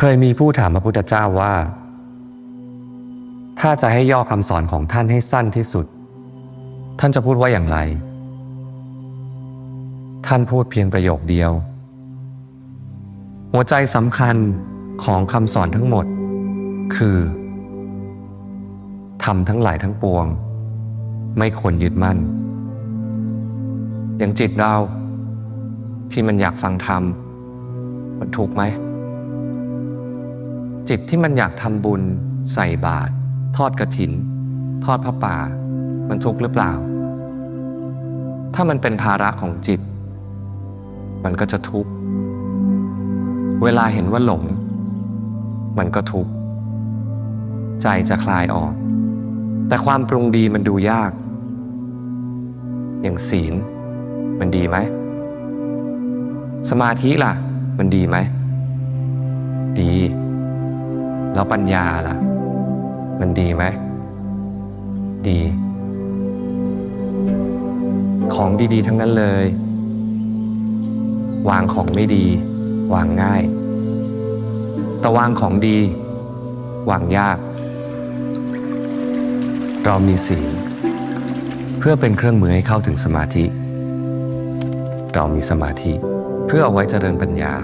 เคยมีผู้ถามพระพุทธเจ้าว่า ถ้าจะให้ย่อคำสอนของท่านให้สั้นที่สุด ท่านจะพูดว่าอย่างไร ท่านพูดเพียงประโยคเดียว หัวใจสำคัญของคำสอนทั้งหมด คือทำทั้งหลายทั้งปวง ไม่ควรยึดมั่น อย่างจิตเราที่มันอยากฟังธรรมมันถูกไหม จิตที่มันอยากทำบุญ ใส่บาตรทอดกระถิน ทอดพระป่า มันทุกข์หรือเปล่า ถ้ามันเป็นภาระของจิต มันก็จะทุกข์ เวลาเห็นว่าหลง มันก็ทุกข์ ใจจะคลายออก แต่ความปรุงดีมันดูยาก อย่างศีล มันดีไหม สมาธิล่ะ มันดีไหม ดี แล้วปัญญาล่ะ มันดีไหม ดี ของดีๆ ทั้งนั้นเลย วางของไม่ดี วางง่าย แต่วางของดี วางยาก เรามีศีลเพื่อเป็นเครื่องมือให้เข้าถึงสมาธิ เรามีสมาธิเพื่อเอาไว้เจริญปัญญา